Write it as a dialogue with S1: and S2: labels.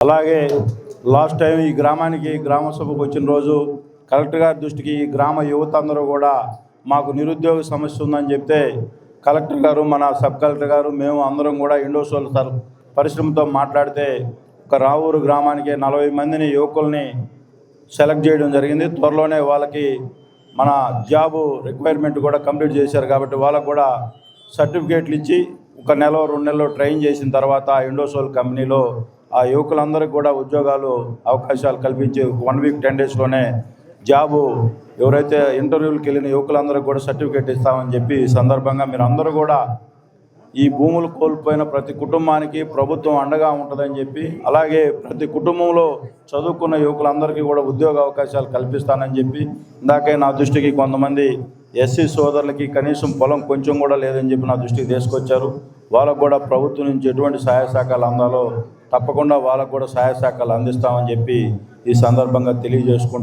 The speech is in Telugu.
S1: అలాగే లాస్ట్ టైం ఈ గ్రామానికి గ్రామ సభకు వచ్చిన రోజు కలెక్టర్ గారి దృష్టికి ఈ గ్రామ యువత అందరూ కూడా మాకు నిరుద్యోగ సమస్య ఉందని చెప్తే కలెక్టర్ గారు మన సబ్ కలెక్టర్ గారు మేము అందరం కూడా ఇండోసోల్ సర్ పరిశ్రమతో మాట్లాడితే ఒక రావూరు గ్రామానికి నలభై మందిని యువకుల్ని సెలెక్ట్ చేయడం జరిగింది. త్వరలోనే వాళ్ళకి మన జాబు రిక్వైర్మెంట్ కూడా కంప్లీట్ చేశారు కాబట్టి వాళ్ళకు కూడా సర్టిఫికేట్లు ఇచ్చి ఒక నెల రెండు నెలలో ట్రైన్ చేసిన తర్వాత ఆ ఇండోసోల్ కంపెనీలో ఆ యువకులందరికీ కూడా ఉద్యోగాలు అవకాశాలు కల్పించి వన్ వీక్ టెన్ డేస్లోనే జాబు ఎవరైతే ఇంటర్వ్యూలకు వెళ్ళిన యువకులందరికీ కూడా సర్టిఫికేట్ ఇస్తామని చెప్పి ఈ సందర్భంగా మీరు అందరూ కూడా ఈ భూములు కోల్పోయిన ప్రతి కుటుంబానికి ప్రభుత్వం అండగా ఉంటుందని చెప్పి అలాగే ప్రతి కుటుంబంలో చదువుకున్న యువకులందరికీ కూడా ఉద్యోగ అవకాశాలు కల్పిస్తానని చెప్పి ఇందాకే నా దృష్టికి కొంతమంది ఎస్సీ సోదరులకి కనీసం పొలం కొంచెం కూడా లేదని చెప్పి నా దృష్టికి తీసుకొచ్చారు. వాళ్ళకు కూడా ప్రభుత్వం నుంచి ఎటువంటి సహాయ సహకారాలు అందాలో తప్పకుండా వాళ్ళకు కూడా సహాయ సహకారాలు అందిస్తామని చెప్పి ఈ సందర్భంగా తెలియజేసుకుంటూ